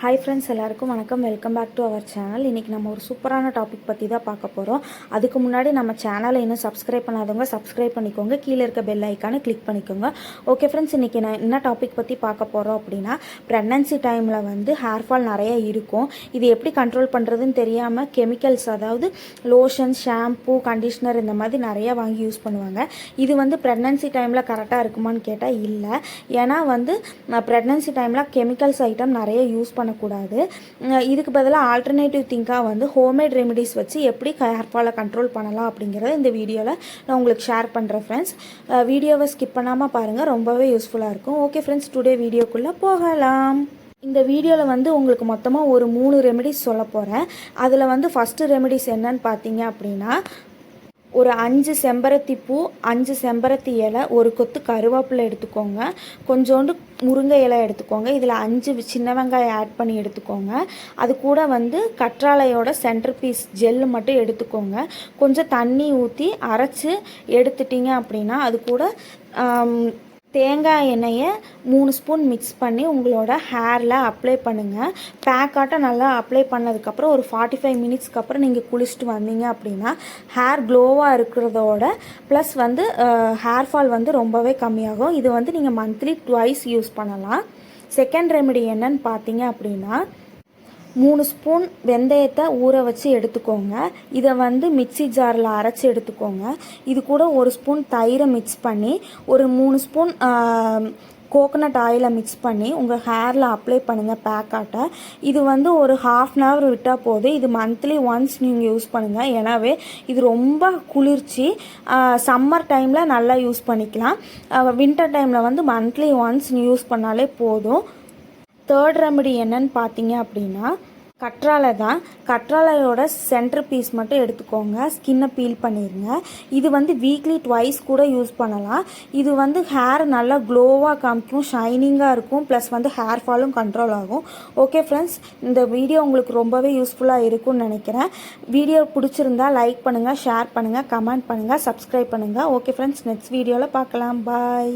Hi friends எல்லாருக்கும் வணக்கம். Welcome back to our channel இன்றைக்கி நம்ம ஒரு சூப்பரான டாபிக் பற்றி தான் பார்க்க போகிறோம் அதுக்கு முன்னாடி நம்ம சேனலை இன்னும் சப்ஸ்கிரைப் பண்ணாதவங்க சப்ஸ்கிரைப் பண்ணிக்கோங்க. கீழே இருக்க பெல் ஐக்கானை கிளிக் பண்ணிக்கோங்க. ஓகே ஃப்ரெண்ட்ஸ் இன்றைக்கி நான் என்ன டாபிக் பற்றி பார்க்க போகிறோம் அப்படின்னா ப்ரெக்னன்சி டைமில் வந்து ஹேர் ஃபால் நிறைய இருக்கும். இது எப்படி கண்ட்ரோல் பண்ணுறதுன்னு தெரியாமல் கெமிக்கல்ஸ் அதாவது லோஷன் ஷாம்பூ கண்டிஷ்னர் இந்த மாதிரி நிறைய வாங்கி யூஸ் பண்ணுவாங்க. இது வந்து ப்ரெக்னன்சி டைமில் கரெக்டாக இருக்குமான்னு கேட்டால் இல்லை. ஏன்னா வந்து ப்ரெக்னன்சி டைமில் கெமிக்கல்ஸ் ஐட்டம் நிறைய யூஸ் பண்ணக்கூடாது. இதுக்கு பதிலாக ஆல்டர்னேட்டிவ் திங்காக வந்து ஹோம்மேட் ரெமெடிஸ் வச்சு எப்படி ஹேர் ஃபாலை கண்ட்ரோல் பண்ணலாம் அப்படிங்கிறத இந்த வீடியோவில் நான் உங்களுக்கு ஷேர் பண்ணுறேன் ஃப்ரெண்ட்ஸ் வீடியோவை ஸ்கிப் பண்ணாமல் பாருங்கள் ரொம்பவே யூஸ்ஃபுல்லாக இருக்கும். ஓகே ஃப்ரெண்ட்ஸ் டுடே வீடியோக்குள்ளே போகலாம். இந்த வீடியோவில் வந்து உங்களுக்கு மொத்தமாக ஒரு மூணு ரெமெடிஸ் சொல்ல போகிறேன் அதில் வந்து ஃபஸ்ட்டு ரெமெடிஸ் என்னன்னு பார்த்தீங்க அப்படின்னா ஒரு அஞ்சு செம்பருத்தி பூ அஞ்சு செம்பருத்தி இலை ஒரு கொத்து கருவேப்பிலை எடுத்துக்கோங்க. கொஞ்சோண்டு முருங்கை இலை எடுத்துக்கோங்க. இதில் அஞ்சு சின்ன வெங்காயம் ஆட் பண்ணி எடுத்துக்கோங்க. அது கூட வந்து கற்றாழையோட சென்டர் பீஸ் ஜெல்லு மட்டும் எடுத்துக்கோங்க. கொஞ்சம் தண்ணி ஊற்றி அரைச்சி எடுத்துட்டீங்க அப்படின்னா அது கூட தேங்காய் எண்ணெயை மூணு ஸ்பூன் மிக்ஸ் பண்ணி உங்களோட ஹேரில் அப்ளை பண்ணுங்கள் பேக்காட்டம் நல்லா அப்ளை பண்ணதுக்கப்புறம் ஒரு ஃபார்ட்டி ஃபைவ் மினிட்ஸ்க்கு அப்புறம் நீங்கள் குளிச்சுட்டு வந்தீங்க அப்படின்னா ஹேர் க்ளோவாக இருக்கிறதோட ப்ளஸ் வந்து ஹேர் ஃபால் வந்து ரொம்பவே கம்மியாகும். இது வந்து நீங்கள் மந்த்லி ட்வைஸ் யூஸ் பண்ணலாம். செகண்ட் ரெமெடி என்னன்னு பார்த்தீங்க அப்படின்னா மூணு ஸ்பூன் வெந்தயத்தை ஊற வச்சு எடுத்துக்கோங்க. இதை வந்து மிக்ஸி ஜாரில் அரைச்சி எடுத்துக்கோங்க. இது கூட ஒரு ஸ்பூன் தயிரை மிக்ஸ் பண்ணி ஒரு மூணு ஸ்பூன் கோகனட் ஆயிலை மிக்ஸ் பண்ணி உங்கள் ஹேரில் அப்ளை பண்ணுங்கள் பேக்காட்டை இது வந்து ஒரு ஹாஃப் அன் ஹவர் விட்டால் போதும். இது மந்த்லி ஒன்ஸ் நீங்கள் யூஸ் பண்ணுங்கள் எனவே இது ரொம்ப குளிர்ச்சி சம்மர் டைமில் நல்லா யூஸ் பண்ணிக்கலாம். வின்டர் டைமில் வந்து மந்த்லி ஒன்ஸ் யூஸ் பண்ணாலே போதும். தேர்ட் ரெமடி என்னன்னு பார்த்தீங்க அப்படின்னா கற்றாழை தான். கற்றாழையோட சென்டர் பீஸ் மட்டும் எடுத்துக்கோங்க. ஸ்கின்னை பீல் பண்ணிடுங்க இது வந்து வீக்லி ட்வைஸ் கூட யூஸ் பண்ணலாம். இது வந்து ஹேர் நல்லா க்ளோவாக காமிக்கும் ஷைனிங்காக இருக்கும். ப்ளஸ் வந்து ஹேர் ஃபாலும் கண்ட்ரோல் ஆகும். ஓகே ஃப்ரெண்ட்ஸ் இந்த வீடியோ உங்களுக்கு ரொம்பவே யூஸ்ஃபுல்லாக இருக்கும்னு நினைக்கிறேன். வீடியோ பிடிச்சிருந்தா லைக் பண்ணுங்கள் ஷேர் பண்ணுங்கள் கமெண்ட் பண்ணுங்கள் சப்ஸ்கிரைப் பண்ணுங்கள் ஓகே ஃப்ரெண்ட்ஸ் நெக்ஸ்ட் வீடியோவில் பார்க்கலாம். பாய்